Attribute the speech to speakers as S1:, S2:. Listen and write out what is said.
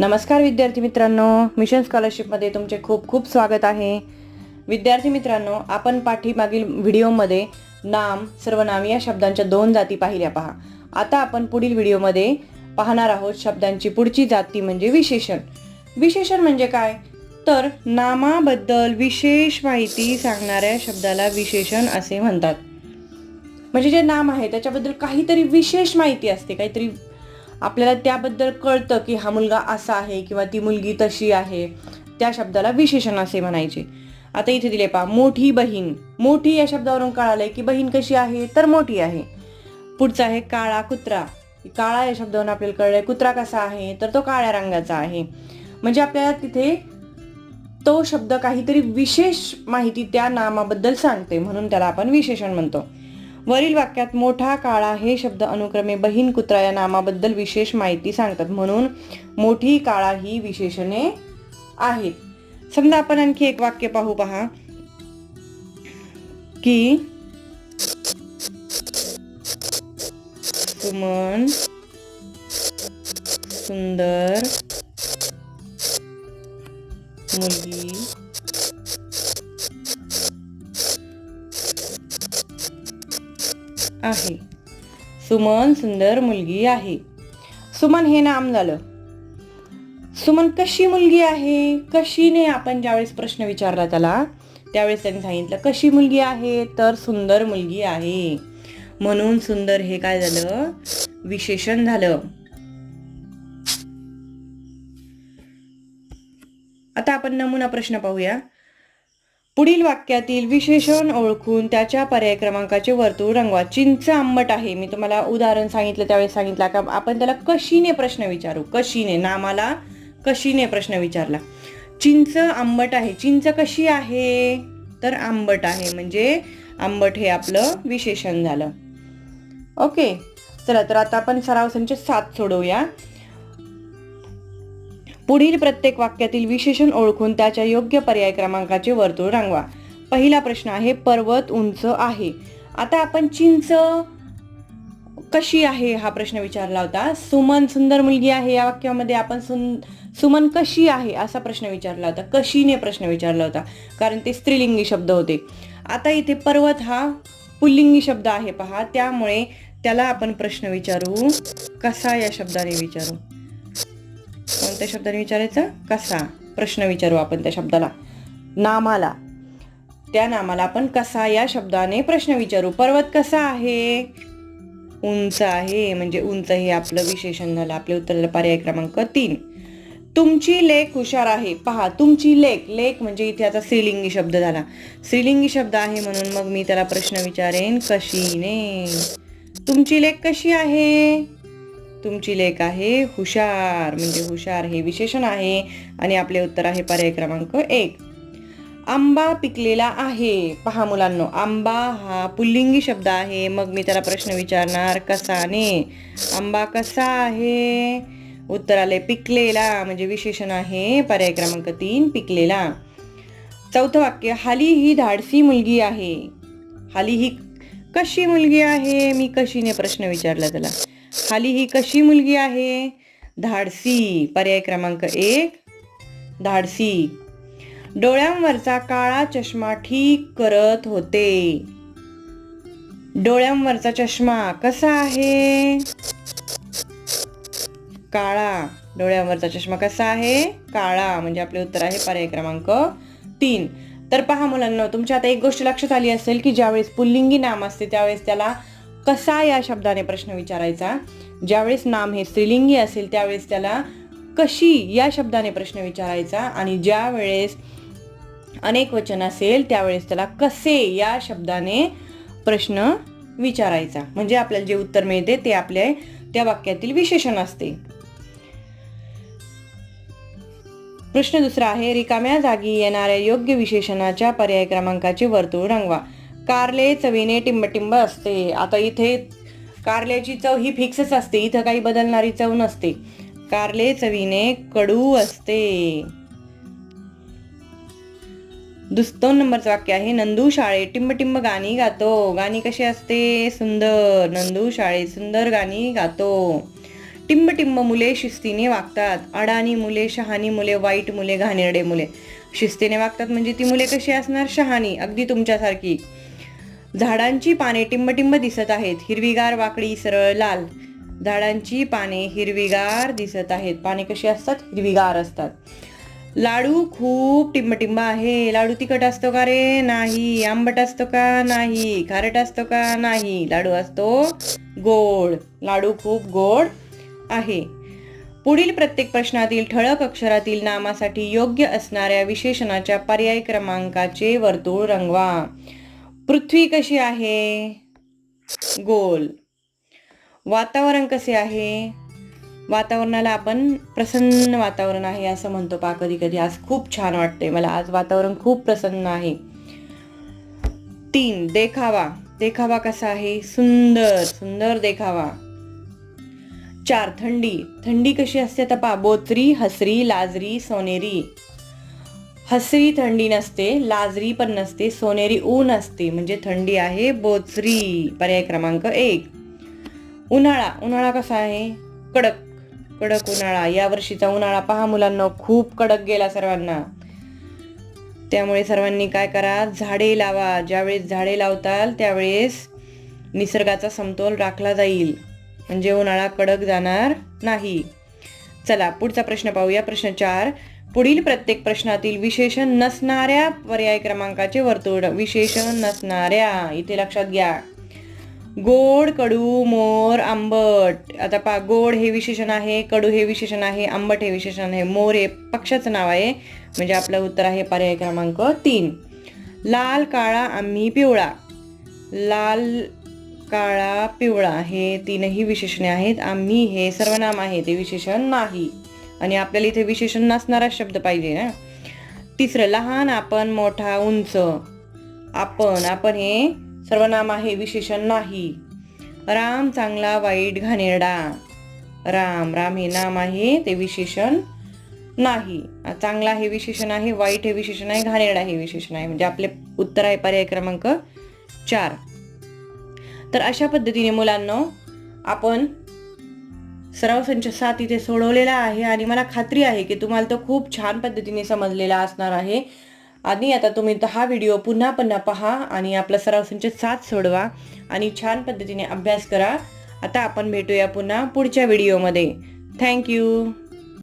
S1: नमस्कार विद्यार्थी मित्रांनो. मिशन स्कॉलरशिपमध्ये तुमचे खूप खूप स्वागत आहे. विद्यार्थी मित्रांनो आपण पाठीमागील व्हिडिओमध्ये नाम सर्वनाम या शब्दांच्या दोन जाती पाहिल्या पहा. आता आपण पुढील व्हिडिओमध्ये पाहणार आहोत शब्दांची पुढची जाती म्हणजे विशेषण. विशेषण म्हणजे काय? तर नामाबद्दल विशेष माहिती सांगणाऱ्या शब्दाला विशेषण असे म्हणतात. म्हणजे जे नाम आहे त्याच्याबद्दल काहीतरी विशेष माहिती असते काहीतरी आपल्याला त्याबद्दल कळतं की हा मुलगा असा आहे किंवा ती मुलगी तशी आहे. त्या शब्दाला विशेषण असे म्हणायचे. आता इथे दिले पहा मोठी बहीण. मोठी या शब्दावरून कळालंय की बहीण कशी आहे तर मोठी आहे. पुढचा आहे काळा कुत्रा. काळा या शब्दावरून आपल्याला कळलंय कुत्रा कसा आहे तर तो काळ्या रंगाचा आहे. म्हणजे आपल्याला तिथे तो शब्द काहीतरी विशेष माहिती त्या नामाबद्दल सांगते म्हणून त्याला आपण विशेषण म्हणतो. वरील वाक्यात मोठा काळा हे शब्द अनुक्रमे बहीण कुत्रा या नामाबद्दल विशेष माहिती सांगतात. म्हणून मोठी काळा ही विशेषणे आहेत. समजा आपण आणखी एक वाक्य पाहू पहा. की सुमन सुंदर मुलगी आहे. सुमन सुंदर मुलगी आहे. सुमन हे नाम झालं. सुमन कशी मुलगी आहे? कशीने आपण ज्यावेळेस प्रश्न विचारला त्याला त्यावेळेस त्यांनी सांगितलं कशी मुलगी आहे? तर सुंदर मुलगी आहे. म्हणून सुंदर हे काय झालं? विशेषण झालं. आता आपण नमुना प्रश्न पाहूया. पुढील वाक्यातील विशेषण ओळखून त्याच्या पर्याय क्रमांकाचे वर्तुळ रंगवा. चिंच आंबट आहे. मी तुम्हाला उदाहरण सांगितलं त्यावेळेस सांगितलं का आपण त्याला कशीने प्रश्न विचारू? कशीने? नामाला कशीने प्रश्न विचारला? चिंच आंबट आहे. चिंच कशी आहे? तर आंबट आहे. म्हणजे आंबट हे आपलं विशेषण झालं. ओके. चला तर आता आपण सराव संच सात सोडवूया. पुढील प्रत्येक वाक्यातील विशेषण ओळखून त्याच्या योग्य पर्याय क्रमांकाचे वर्तुळ रंगवा. पहिला प्रश्न आहे पर्वत उंच आहे. आता आपण चिंच कशी आहे हा प्रश्न विचारला होता. सुमन सुंदर मुलगी आहे या वाक्यामध्ये आपण सुन सुमन कशी आहे असा प्रश्न विचारला होता. कशीने प्रश्न विचारला होता कारण ते स्त्रीलिंगी शब्द होते. आता इथे पर्वत हा पुल्लिंगी शब्द आहे पहा त्यामुळे त्याला आपण प्रश्न विचारू. कसा या शब्दाने विचारू? कोणत्या शब्दाने विचारायचं? कसा? प्रश्न विचारू आपण त्या शब्दाला. नामाला. त्या नामाला आपण कसा? या शब्दाने प्रश्न विचारू. पर्वत कसा आहे? उंच आहे. म्हणजे उंच हे आपलं विशेषण झालं. आपल्या उत्तराला पर्याय क्रमांक तीन. तुमची लेख हुशार आहे. पहा तुमची लेख. लेख म्हणजे इथे आता स्त्रीलिंगी शब्द झाला. स्त्रीलिंगी शब्द आहे म्हणून मग मी त्याला प्रश्न विचारेन कशीने तुमची लेख कशी आहे? तुमची लेख आहे हुशार म्हणजे हुशार हे विशेषण आहे. आणि आपले उत्तर आहे पर्याय क्रमांक एक. आंबा पिकलेला आहे. पहा मुलांनो आंबा हा पुल्लिंगी शब्द आहे. मग मी त्याला प्रश्न विचारणार कसाने? आंबा कसा आहे? उत्तर आले पिकलेला म्हणजे विशेषण आहे. पर्याय क्रमांक तीन पिकलेला. चौथं वाक्य हाली ही धाडसी मुलगी आहे. हाली ही कशी मुलगी आहे? मी कशीने प्रश्न विचारला त्याला? खाली ही कशी मुलगी आहे? धाडसी. पर्याय क्रमांक एक. धाडसी. डोळ्यांवरचा काळा चष्मा ठीक करत होते. डोळ्यांवरचा चष्मा कसा आहे? काळा. डोळ्यांवरचा चष्मा कसा आहे? काळा. म्हणजे आपले उत्तर आहे पर्याय क्रमांक तीन. तर पहा मुलांना तुमच्या आता एक गोष्ट लक्षात आली असेल की ज्यावेळेस पुल्लिंगी नाम असते त्यावेळेस त्याला कसा या शब्दाने प्रश्न विचारायचा? ज्यावेळेस नाम हे स्त्रीलिंगी असेल त्यावेळेस त्याला कशी या शब्दाने प्रश्न विचारायचा? आणि ज्या वेळेस अनेक वचन असेल त्यावेळेस त्याला कसे या शब्दाने प्रश्न विचारायचा? म्हणजे आपल्याला जे उत्तर मिळते ते आपल्या त्या वाक्यातील विशेषण असते. प्रश्न दुसरा आहे रिकाम्या जागी येणाऱ्या योग्य विशेषणाच्या पर्याय क्रमांकाचे वर्तुळ रंगवा. कारले चवीने टिंबटिंब असते. आता इथे कारल्याची चव ही फिक्सच असते. इथं काही बदलणारी चव नसते. कारले चवीने कडू असते. दुस दोन नंबरचं वाक्य आहे. नंदू शाळेत टिंबटिंब गाणी गातो. गाणी कशी असते? सुंदर. नंदू शाळेत सुंदर गाणी गातो. टिंबटिंब मुले शिस्तीने वागतात. अडाणी मुले शहाणी मुले वाईट मुले घाणेरडे मुले. शिस्तीने वागतात म्हणजे ती मुले कशी असणार? शहाणी. अगदी तुमच्यासारखी. झाडांची पाने टिंबटिंब दिसत आहेत. हिरवीगार वाकडी सरळ लाल. झाडांची पाने हिरवीगार दिसत आहेत. पाने कशी असतात? हिरवीगार असतात. लाडू खूप टिंबटिंब आहे. लाडू तिखट असतो का रे? नाही. आंबट असतो का? नाही. खारट असतो का? नाही. लाडू असतो गोड. लाडू खूप गोड आहे. पुढील प्रत्येक प्रश्नातील ठळक अक्षरातील नामासाठी योग्य असणाऱ्या विशेषणाच्या पर्याय क्रमांकाचे वर्तुळ रंगवा. पृथ्वी कशी आहे? गोल. वातावरण कसे आहे? वातावरणाला आपण प्रसन्न वातावरण आहे असं म्हणतो पा कधी कधी. आज खूप छान वाटते मला. आज वातावरण खूप प्रसन्न आहे. तीन देखावा. देखावा कसा आहे? सुंदर. सुंदर देखावा. चार थंडी. थंडी कशी असते? तर पा बोचरी हसरी लाजरी सोनेरी. हसरी थंडी नसते लाजरी पण नसते सोनेरी ऊन असते. म्हणजे थंडी आहे बोचरी. पर्याय क्रमांक एक. उन्हाळा. उन्हाळा कसा आहे? कडक. कडक उन्हाळा. यावर्षीचा उन्हाळा पहा मुलांना. खूप कडक गेला सर्वांना. त्यामुळे सर्वांनी काय करा? झाडे लावा. ज्यावेळेस झाडे लावताल त्यावेळेस निसर्गाचा समतोल राखला जाईल. म्हणजे उन्हाळा कडक जाणार नाही. चला पुढचा प्रश्न पाहूया. प्रश्न चार. पुढील प्रत्येक प्रश्नातील विशेषण नसणाऱ्या पर्याय क्रमांकाचे वर्तुळ विशेषण नसणाऱ्या. इथे लक्षात घ्या. गोड कडू मोर आंबट. आता पा गोड हे विशेषण आहे कडू हे विशेषण आहे आंबट हे विशेषण आहे. मोर हे पक्षाचं नाव आहे म्हणजे आपलं उत्तर आहे पर्याय क्रमांक तीन. लाल काळा आम्ही पिवळा. लाल काळा पिवळा हे तीनही विशेषणे आहेत. आम्ही हे सर्वनाम आहे ते विशेषण नाही. आणि आपल्याला इथे विशेषण नसणारा शब्द पाहिजे ना. तिसरं लहान आपण मोठा उंच. आपण आपण हे सर्वनाम आहे विशेषण नाही. राम चांगला वाईट घाणेरडा. राम राम हे नाम आहे ते विशेषण नाही. चांगला हे विशेषण आहे वाईट हे विशेषण आहे घाणेरडा हे विशेषण आहे. म्हणजे आपले उत्तर आहे पर्याय क्रमांक चार. तर अशा पद्धतीने मुलांना आपण सराव संच सात इथे सोडवलेला आहे आणि मला खात्री आहे की तुम्हाला तो खूप छान पद्धतीने समजलेला असणार आहे. आणि आता तुम्ही हा व्हिडिओ पुन्हा पुन्हा पहा आणि आपला सराव संच सात सोडवा आणि छान पद्धतीने अभ्यास करा. आता आपण भेटूया पुन्हा पुढच्या व्हिडिओमध्ये. थँक्यू